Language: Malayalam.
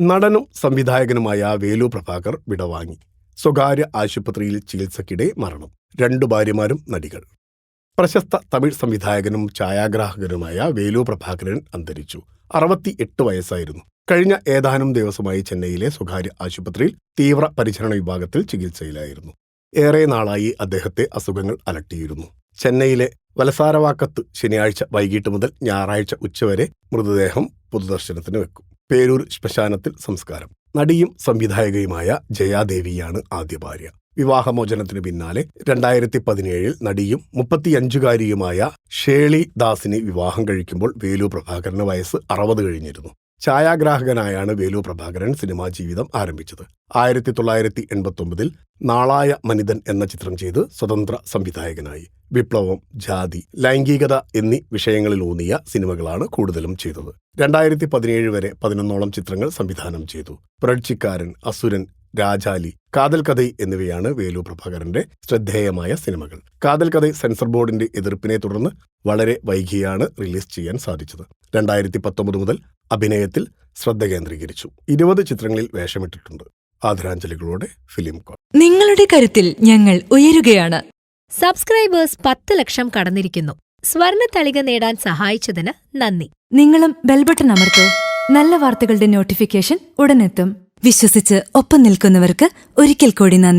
നടനും സംവിധായകനുമായ വേലു പ്രഭാകർ വിടവാങ്ങി. സ്വകാര്യ ആശുപത്രിയിൽ ചികിത്സയ്ക്കിടെ മരണം. രണ്ടു ഭാര്യമാരും നടികൾ. പ്രശസ്ത തമിഴ് സംവിധായകനും ഛായാഗ്രാഹകനുമായ വേലു പ്രഭാകരൻ അന്തരിച്ചു. അറുപത്തി എട്ട് വയസ്സായിരുന്നു. കഴിഞ്ഞ ഏതാനും ദിവസമായി ചെന്നൈയിലെ സ്വകാര്യ ആശുപത്രിയിൽ തീവ്ര പരിചരണ വിഭാഗത്തിൽ ചികിത്സയിലായിരുന്നു. ഏറെ നാളായി അദ്ദേഹത്തെ അസുഖങ്ങൾ അലട്ടിയിരുന്നു. ചെന്നൈയിലെ വലസാരവാക്കത്ത് ശനിയാഴ്ച വൈകിട്ട് മുതൽ ഞായറാഴ്ച ഉച്ചവരെ മൃതദേഹം പൊതുദർശനത്തിന് വെക്കും. പേരൂർ ശ്മശാനത്തിൽ സംസ്കാരം. നടിയും സംവിധായകയുമായ ജയാദേവിയാണ് ആദ്യ ഭാര്യ. വിവാഹമോചനത്തിന് പിന്നാലെ രണ്ടായിരത്തി പതിനേഴിൽ നടിയും മുപ്പത്തിയഞ്ചുകാരിയുമായ ഷേളി ദാസിനെ വിവാഹം കഴിക്കുമ്പോൾ വേലു പ്രഭാകരന് വയസ്സ് അറുപത് കഴിഞ്ഞിരുന്നു. ഛായാഗ്രാഹകനായാണ് വേലു പ്രഭാകരൻ സിനിമാ ജീവിതം ആരംഭിച്ചത്. ആയിരത്തി തൊള്ളായിരത്തി എൺപത്തൊമ്പതിൽ നാളായ മനിതൻ എന്ന ചിത്രം ചെയ്ത് സ്വതന്ത്ര സംവിധായകനായി. വിപ്ലവം ജാതി ലൈംഗികത എന്നീ വിഷയങ്ങളിൽ ഊന്നിയ സിനിമകളാണ് കൂടുതലും ചെയ്തത്. രണ്ടായിരത്തി പതിനേഴ് വരെ പതിനൊന്നോളം ചിത്രങ്ങൾ സംവിധാനം ചെയ്തു. പ്രഡ്ചിക്കാരൻ അസുരൻ രാജാലി കാതൽ കഥൈ എന്നിവയാണ് വേലു പ്രഭാകരന്റെ ശ്രദ്ധേയമായ സിനിമകൾ. കാതൽ കഥൈ സെൻസർ ബോർഡിന്റെ എതിർപ്പിനെ തുടർന്ന് വളരെ വൈകിയാണ് റിലീസ് ചെയ്യാൻ സാധിച്ചത്. രണ്ടായിരത്തി പത്തൊമ്പത് മുതൽ അഭിനയത്തിൽ ശ്രദ്ധ കേന്ദ്രീകരിച്ചു. ഇരുപത് ചിത്രങ്ങളിൽ വേഷമിട്ടിട്ടുണ്ട്. ആദരാഞ്ജലികളോടെ ഫിലിം കോൾ നിങ്ങളുടെ കരുത്തിൽ ഞങ്ങൾ ഉയരുകയാണ്. സബ്സ്ക്രൈബേഴ്സ് പത്ത് ലക്ഷം കടന്നിരിക്കുന്നു. സ്വർണ തളിക നേടാൻ സഹായിച്ചതിന് നന്ദി. നിങ്ങളും ബെൽബട്ടൺ അമർത്തോ. നല്ല വാർത്തകളുടെ നോട്ടിഫിക്കേഷൻ ഉടനെത്തും. വിശ്വസിച്ച് ഒപ്പം നിൽക്കുന്നവർക്ക് ഒരിക്കൽ കൂടി നന്ദി.